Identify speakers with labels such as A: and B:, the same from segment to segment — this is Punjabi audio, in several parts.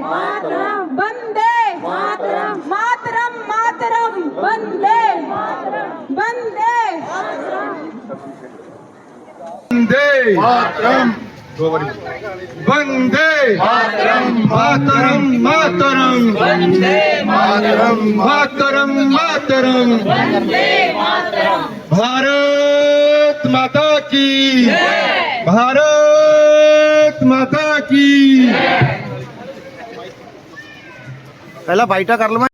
A: मातरम वंदे। मातरम मातरम मातरम वंदे। वंदे।
B: वंदे।
C: मातरम।
B: वंदे।
C: मातरम।
B: मातरम मातरम।
C: वंदे मातरम।
B: मातरम मातरम। भारत माता की। भारत માતા
D: કી પહેલા ભાઈટા કર
B: લવા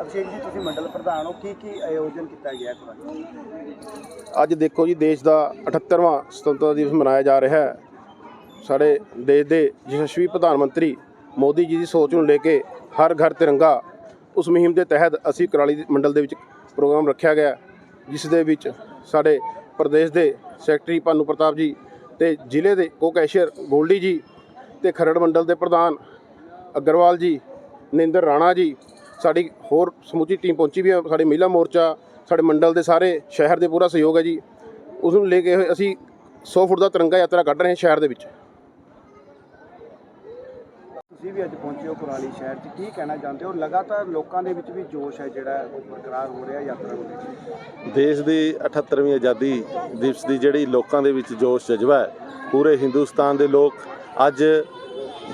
D: ਅਭਿਸ਼ੇਕ ਜੀ ਤੁਸੀਂ ਮੰਡਲ ਪ੍ਰਧਾਨ ਹੋ ਕੀ ਕੀ ਆਯੋਜਨ ਕੀਤਾ ਗਿਆ
B: ਅੱਜ ਦੇਖੋ ਜੀ ਦੇਸ਼ ਦਾ 78ਵਾਂ ਸੁਤੰਤਰਤਾ ਦਿਵਸ ਮਨਾਇਆ ਜਾ ਰਿਹਾ ਹੈ। ਸਾਡੇ ਦੇਸ਼ ਦੇ ਯਸ਼ਸਵੀ ਪ੍ਰਧਾਨ ਮੰਤਰੀ ਮੋਦੀ ਜੀ ਦੀ ਸੋਚ ਨੂੰ ਲੈ ਕੇ ਹਰ ਘਰ ਤਿਰੰਗਾ ਉਸ ਮੁਹਿੰਮ ਦੇ ਤਹਿਤ ਅਸੀਂ ਕਰਾਲੀ ਮੰਡਲ ਦੇ ਵਿੱਚ ਪ੍ਰੋਗਰਾਮ ਰੱਖਿਆ ਗਿਆ ਜਿਸ ਦੇ ਵਿੱਚ ਸਾਡੇ ਪ੍ਰਦੇਸ਼ ਦੇ ਸੈਕਟਰੀ ਭਾਨੂ ਪ੍ਰਤਾਪ ਜੀ ਤੇ ਜ਼ਿਲ੍ਹੇ ਦੇ ਕੋ ਕੈਸ਼ੀਅਰ ਗੋਲਡੀ ਜੀ ਤੇ ਖਰੜ ਮੰਡਲ ਦੇ ਪ੍ਰਧਾਨ ਅਗਰਵਾਲ ਜੀ ਨਿੰਦਰ ਰਾਣਾ ਜੀ ਸਾਡੀ ਹੋਰ ਸਮੁੱਚੀ ਟੀਮ ਪਹੁੰਚੀ ਵੀ ਹੈ ਸਾਡੇ ਮਹਿਲਾ ਮੋਰਚਾ ਸਾਡੇ ਮੰਡਲ ਦੇ ਸਾਰੇ ਸ਼ਹਿਰ ਦੇ ਪੂਰਾ ਸਹਿਯੋਗ ਹੈ ਜੀ। ਉਸ ਨੂੰ ਲੈ ਕੇ ਹੋਏ ਅਸੀਂ 100 ਫੁੱਟ ਦਾ ਤਿਰੰਗਾ ਯਾਤਰਾ ਕੱਢ ਰਹੇ ਹਾਂ ਸ਼ਹਿਰ ਦੇ ਵਿੱਚ।
D: ਤੁਸੀਂ ਵੀ ਅੱਜ ਪਹੁੰਚੇ ਹੋ ਕੁਰਾਲੀ ਸ਼ਹਿਰ 'ਚ ਕੀ ਕਹਿਣਾ ਚਾਹੁੰਦੇ ਹੋ? ਲਗਾਤਾਰ ਲੋਕਾਂ ਦੇ ਵਿੱਚ ਵੀ ਜੋਸ਼ ਹੈ ਜਿਹੜਾ ਉਹ ਬਰਕਰਾਰ ਹੋ ਰਿਹਾ ਯਾਤਰਾ ਨੂੰ ਲੈ
E: ਦੇਸ਼ ਦੀ 78ਵੀਂ ਆਜ਼ਾਦੀ ਦਿਵਸ ਦੀ ਜਿਹੜੀ ਲੋਕਾਂ ਦੇ ਵਿੱਚ ਜੋਸ਼ ਜਜ਼ਬਾ ਹੈ ਪੂਰੇ ਹਿੰਦੁਸਤਾਨ ਦੇ ਲੋਕ ਅੱਜ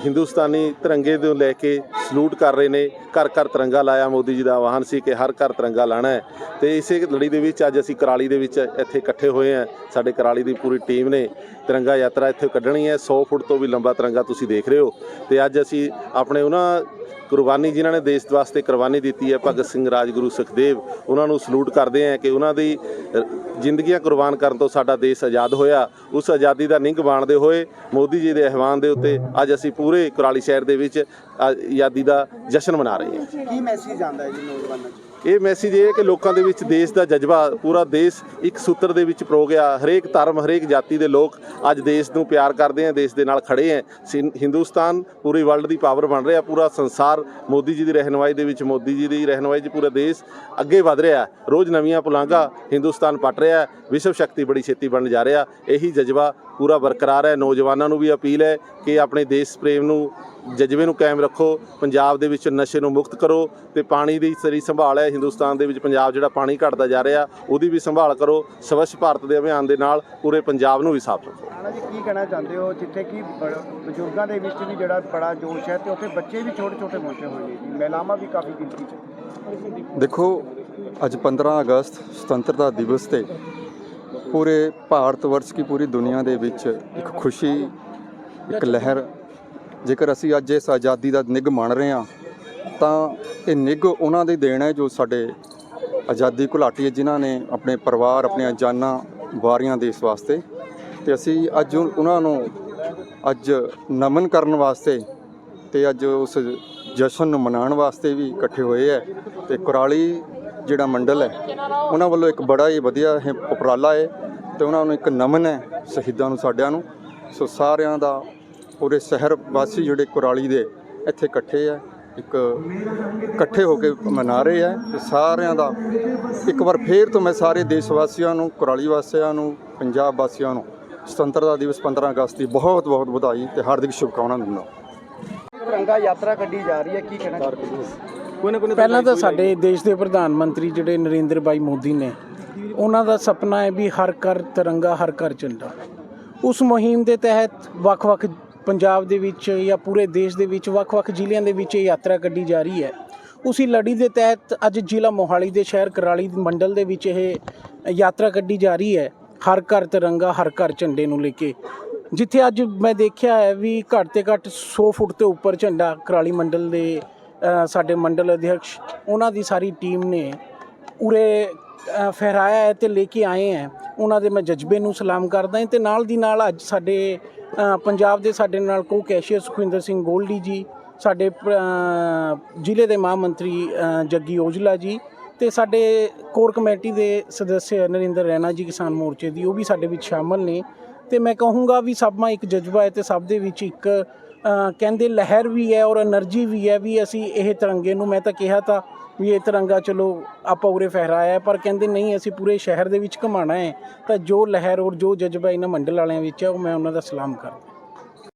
E: ਹਿੰਦੁਸਤਾਨੀ ਤਿਰੰਗੇ ਨੂੰ ਲੈ ਕੇ ਸਲੂਟ ਕਰ ਰਹੇ ਨੇ, ਘਰ ਘਰ ਤਿਰੰਗਾ ਲਾਇਆ ਮੋਦੀ ਜੀ ਦਾ ਆਹਵਾਨ ਸੀ ਕਿ ਹਰ ਘਰ ਤਿਰੰਗਾ ਲਾਣਾ ਹੈ। ਤੇ ਇਸੇ ਲੜੀ ਦੇ ਵਿੱਚ ਅੱਜ ਅਸੀਂ ਕਰਾਲੀ ਦੇ ਵਿੱਚ ਇੱਥੇ ਇਕੱਠੇ ਹੋਏ ਹਾਂ। ਸਾਡੇ ਕਰਾਲੀ ਦੀ ਪੂਰੀ ਟੀਮ ਨੇ ਤਿਰੰਗਾ ਯਾਤਰਾ ਇੱਥੇ ਕੱਢਣੀ ਹੈ। 100 ਫੁੱਟ ਤੋਂ ਵੀ ਲੰਬਾ ਤਿਰੰਗਾ ਤੁਸੀਂ ਦੇਖ ਰਹੇ ਹੋ। ਤੇ ਅੱਜ ਅਸੀਂ ਆਪਣੇ ਉਹਨਾਂ ਕੁਰਬਾਨੀ ਜਿਨ੍ਹਾਂ ਨੇ ਦੇਸ਼ ਵਾਸਤੇ ਕੁਰਬਾਨੀ ਦਿੱਤੀ ਹੈ, ਭਗਤ ਸਿੰਘ, ਰਾਜਗੁਰੂ, ਸੁਖਦੇਵ, ਉਹਨਾਂ ਨੂੰ ਸਲੂਟ ਕਰਦੇ ਹਾਂ ਕਿ ਉਹਨਾਂ ਦੀ ਜ਼ਿੰਦਗੀਆਂ ਕੁਰਬਾਨ ਕਰਨ ਤੋਂ ਸਾਡਾ ਦੇਸ਼ ਆਜ਼ਾਦ ਹੋਇਆ। ਉਸ ਆਜ਼ਾਦੀ ਦਾ ਨਿੰਗ ਬਾਣਦੇ ਹੋਏ ਮੋਦੀ ਜੀ ਦੇ ਆਹਵਾਨ ਦੇ ਉੱਤੇ ਅੱਜ ਅਸੀਂ ਪੂਰੇ ਕੁਰਾਲੀ ਸ਼ਹਿਰ ਦੇ ਵਿੱਚ ਆਜ਼ਾਦੀ ਦਾ ਜਸ਼ਨ ਮਨਾ ਰਹੇ ਹਾਂ
D: ਕੀ ਮੈਸੇਜ ਆਂਦਾ ਹੈ ਜੀ ਨੌਜਵਾਨਾਂ 'ਚ
E: ਇਹ ਮੈਸੇਜ ਇਹ ਹੈ ਕਿ ਲੋਕਾਂ ਦੇ ਵਿੱਚ ਦੇਸ਼ ਦਾ ਜਜ਼ਬਾ ਪੂਰਾ ਦੇਸ਼ ਇੱਕ ਸੂਤਰ ਦੇ ਵਿੱਚ ਪਰੋ ਗਿਆ ਹਰੇਕ ਧਰਮ ਹਰੇਕ ਜਾਤੀ ਦੇ ਲੋਕ ਅੱਜ ਦੇਸ਼ ਨੂੰ ਪਿਆਰ ਕਰਦੇ ਆ ਦੇਸ਼ ਦੇ ਨਾਲ ਖੜੇ ਆ ਹਿੰਦੁਸਤਾਨ ਪੂਰੀ ਵਰਲਡ ਦੀ ਪਾਵਰ ਬਣ ਰਿਹਾ ਪੂਰਾ ਸੰਸਾਰ ਮੋਦੀ ਜੀ ਦੀ ਰਹਿਨੁਮਾਈ ਦੇ ਵਿੱਚ ਮੋਦੀ ਜੀ ਦੀ ਰਹਿਨੁਮਾਈ 'ਚ ਪੂਰਾ ਦੇਸ਼ ਅੱਗੇ ਵਧ ਰਿਹਾ। ਰੋਜ਼ ਨਵੀਆਂ ਪੁਲਾਂਘਾਂ ਹਿੰਦੁਸਤਾਨ ਪਟ ਰਿਹਾ। ਵਿਸ਼ਵ ਸ਼ਕਤੀ ਬੜੀ ਛੇਤੀ ਬਣ ਜਾ ਰਿਹਾ ਇਹੀ ਜਜ਼ਬਾ ਪੂਰਾ ਬਰਕਰਾਰ ਹੈ। ਨੌਜਵਾਨਾਂ ਨੂੰ ਵੀ ਅਪੀਲ ਹੈ ਕਿ ਆਪਣੇ ਦੇਸ਼ ਪ੍ਰੇਮ ਨੂੰ ਜਜ਼ਬੇ ਨੂੰ ਕਾਇਮ ਰੱਖੋ ਪੰਜਾਬ ਦੇ ਵਿੱਚ ਨਸ਼ੇ ਨੂੰ ਮੁਕਤ ਕਰੋ ਤੇ ਪਾਣੀ ਦੀ ਸਰੀ ਸੰਭਾਲ ਹੈ। ਹਿੰਦੁਸਤਾਨ ਦੇ ਵਿੱਚ ਪੰਜਾਬ ਜਿਹੜਾ ਪਾਣੀ ਘਟਦਾ ਜਾ ਰਿਹਾ ਉਹਦੀ ਵੀ ਸੰਭਾਲ ਕਰੋ। ਸਵੱਛ ਭਾਰਤ ਦੇ ਅਭਿਆਨ ਦੇ ਨਾਲ ਪੂਰੇ ਪੰਜਾਬ ਨੂੰ ਵੀ ਸਾਫ਼ ਰੱਖੋ।
D: ਰਾਣਾ ਜੀ ਕੀ ਕਹਿਣਾ ਚਾਹੁੰਦੇ ਹੋ? ਜਿੱਥੇ ਕਿ ਬਜ਼ੁਰਗਾਂ ਦੇ ਵਿੱਚ ਵੀ ਜਿਹੜਾ ਬੜਾ ਜੋਸ਼ ਹੈ ਤੇ ਉੱਥੇ ਬੱਚੇ ਵੀ ਛੋਟੇ ਛੋਟੇ ਪਹੁੰਚੇ ਹੋਏ ਨੇ। ਜੀ ਮਹਿਲਾਵਾਂ ਵੀ ਕਾਫੀ ਗਿਣਤੀ 'ਚ।
F: ਦੇਖੋ ਅੱਜ 15 ਅਗਸਤ ਸੁਤੰਤਰਤਾ ਦਿਵਸ ਤੇ ਪੂਰੇ ਭਾਰਤ ਵਰਸ਼ ਕੀ ਪੂਰੀ ਦੁਨੀਆ ਦੇ ਵਿੱਚ ਇੱਕ ਖੁਸ਼ੀ, ਇੱਕ ਲਹਿਰ। ਜੇਕਰ ਅਸੀਂ ਅੱਜ ਇਸ ਆਜ਼ਾਦੀ ਦਾ ਨਿੱਘ ਮੰਨ ਰਹੇ ਹਾਂ, ਤਾਂ ਇਹ ਨਿੱਘ ਉਹਨਾਂ ਦੀ ਦੇਣ ਹੈ ਜੋ ਸਾਡੇ ਆਜ਼ਾਦੀ ਘੁਲਾਟੀ ਜਿਨ੍ਹਾਂ ਨੇ ਆਪਣੇ ਪਰਿਵਾਰ, ਆਪਣੀਆਂ ਜਾਨਾਂ ਵਾਰੀਆਂ ਦੇਸ਼ ਵਾਸਤੇ। ਤੇ ਅਸੀਂ ਅੱਜ ਉਹਨਾਂ ਨੂੰ ਅੱਜ ਨਮਨ ਕਰਨ ਵਾਸਤੇ ਤੇ ਅੱਜ ਉਸ ਜਸ਼ਨ ਨੂੰ ਮਨਾਉਣ ਵਾਸਤੇ ਵੀ ਇਕੱਠੇ ਹੋਏ ਹੈ। ਤੇ ਕੁਰਾਲੀ ਜਿਹੜਾ ਮੰਡਲ ਹੈ, ਉਹਨਾਂ ਵੱਲੋਂ ਇੱਕ ਬੜਾ ਹੀ ਵਧੀਆ ਇਹ ਉਪਰਾਲਾ ਹੈ ਤੇ ਉਹਨਾਂ ਨੂੰ ਇੱਕ ਨਮਨ ਹੈ ਸ਼ਹੀਦਾਂ ਨੂੰ, ਸਾਡਿਆਂ ਨੂੰ। ਸੋ ਸਾਰਿਆਂ ਦਾ ਪੂਰੇ ਸ਼ਹਿਰ ਵਾਸੀ ਜਿਹੜੇ ਕੁਰਾਲੀ ਦੇ ਇੱਥੇ ਇਕੱਠੇ ਆ, ਇੱਕ ਇਕੱਠੇ ਹੋ ਕੇ ਮਨਾ ਰਹੇ ਆ। ਸਾਰਿਆਂ ਦਾ ਇੱਕ ਵਾਰ ਫੇਰ ਤੋਂ ਮੈਂ ਸਾਰੇ ਦੇਸ਼ ਵਾਸੀਆਂ ਨੂੰ, ਕੁਰਾਲੀ ਵਾਸੀਆਂ ਨੂੰ, ਪੰਜਾਬ ਵਾਸੀਆਂ ਨੂੰ ਸੁਤੰਤਰਤਾ ਦਿਵਸ 15 ਅਗਸਤ ਦੀ ਬਹੁਤ ਬਹੁਤ ਵਧਾਈ ਤੇ ਹਾਰਦਿਕ ਸ਼ੁਭਕਾਮਨਾਵਾਂ ਦਿੰਦਾ
D: ਤਿਰੰਗਾ ਯਾਤਰਾ ਕੱਢੀ ਜਾ ਰਹੀ ਹੈ, ਕੀ ਕਹਿਣਾ ਚਾਹੁੰਦੇ
G: ਪਹਿਲਾਂ ਤਾਂ ਸਾਡੇ ਦੇਸ਼ ਦੇ ਪ੍ਰਧਾਨ ਮੰਤਰੀ ਜਿਹੜੇ ਨਰਿੰਦਰ ਭਾਈ ਮੋਦੀ ਨੇ ਉਹਨਾਂ ਦਾ ਸੁਪਨਾ ਹੈ ਵੀ ਹਰ ਘਰ ਤਿਰੰਗਾ ਹਰ ਘਰ ਝੰਡਾ। ਉਸ ਮੁਹਿੰਮ ਦੇ ਤਹਿਤ ਵੱਖ-ਵੱਖ ਪੰਜਾਬ ਦੇ ਵਿੱਚ ਜਾਂ ਪੂਰੇ ਦੇਸ਼ ਦੇ ਵਿੱਚ ਵੱਖ-ਵੱਖ ਜ਼ਿਲ੍ਹਿਆਂ ਦੇ ਵਿੱਚ ਇਹ ਯਾਤਰਾ ਕੱਢੀ ਜਾ ਰਹੀ ਹੈ। ਉਸੇ ਲੜੀ ਦੇ ਤਹਿਤ ਅੱਜ ਜ਼ਿਲ੍ਹਾ ਮੋਹਾਲੀ ਦੇ ਸ਼ਹਿਰ ਕਰਾਲੀ ਮੰਡਲ ਦੇ ਵਿੱਚ ਇਹ ਯਾਤਰਾ ਕੱਢੀ ਜਾ ਰਹੀ ਹੈ ਹਰ ਘਰ ਤਿਰੰਗਾ ਹਰ ਘਰ ਝੰਡੇ ਨੂੰ ਲੈ ਕੇ। ਜਿੱਥੇ ਅੱਜ ਮੈਂ ਦੇਖਿਆ ਹੈ ਵੀ ਘੱਟ ਤੇ ਘੱਟ 100 ਫੁੱਟ ਤੋਂ ਉੱਪਰ ਝੰਡਾ ਕਰਾਲੀ ਮੰਡਲ ਦੇ ਸਾਡੇ ਮੰਡਲ ਅਧਿਕਸ਼ ਉਹਨਾਂ ਦੀ ਸਾਰੀ ਟੀਮ ਨੇ ਉਰੇ ਫਹਿਰਾਇਆ ਹੈ ਤੇ ਲੈ ਕੇ ਆਏ ਹੈ। ਉਹਨਾਂ ਦੇ ਮੈਂ ਜਜ਼ਬੇ ਨੂੰ ਸਲਾਮ ਕਰਦਾ ਹਾਂ ਤੇ ਨਾਲ ਦੀ ਨਾਲ ਅੱਜ ਸਾਡੇ ਪੰਜਾਬ ਦੇ ਸਾਡੇ ਨਾਲ ਕੋ ਕੈਸ਼ੀਅਰ ਸੁਖਵਿੰਦਰ ਸਿੰਘ ਗੋਲਡੀ ਜੀ ਸਾਡੇ ਜ਼ਿਲ੍ਹੇ ਦੇ ਮਹਾਮੰਤਰੀ ਅ, ਜੱਗੀ ਔਜਲਾ ਜੀ ਤੇ ਸਾਡੇ ਕੋਰ ਕਮੇਟੀ ਦੇ ਸਦੱਸਿਆ ਨਰਿੰਦਰ ਰੈਣਾ ਜੀ ਕਿਸਾਨ ਮੋਰਚੇ ਦੀ ਉਹ ਵੀ ਸਾਡੇ ਵਿੱਚ ਸ਼ਾਮਲ ਨੇ। ਤੇ ਮੈਂ ਕਹੂੰਗਾ ਵੀ ਸਭ ਮਾ ਇੱਕ ਜਜ਼ਬਾ ਹੈ ਤੇ ਸਭ ਦੇ ਵਿੱਚ ਇੱਕ ਕਹਿੰਦੇ ਲਹਿਰ ਵੀ ਹੈ ਔਰ એનર્ਜੀ ਵੀ ਹੈ ਵੀ ਅਸੀਂ ਇਹ ਤਿਰੰਗੇ ਨੂੰ, ਮੈਂ ਤਾਂ ਕਿਹਾ ਤਾਂ ਵੀ ਇਹ ਤਿਰੰਗਾ ਚਲੋ ਆਪਾਂ ਉਰੇ ਫਹਿਰਾਇਆ ਪਰ ਕਹਿੰਦੇ ਨਹੀਂ, ਅਸੀਂ ਪੂਰੇ ਸ਼ਹਿਰ ਦੇ ਵਿੱਚ ਘਮਾਣਾ ਹੈ। ਤਾਂ ਜੋ ਲਹਿਰ ਔਰ ਜੋ ਜਜ਼ਬਾ ਇਹਨਾਂ ਮੰਡਲ ਵਾਲਿਆਂ ਵਿੱਚ ਹੈ, ਉਹ ਮੈਂ ਉਹਨਾਂ ਦਾ ਸਲਾਮ ਕਰਦਾ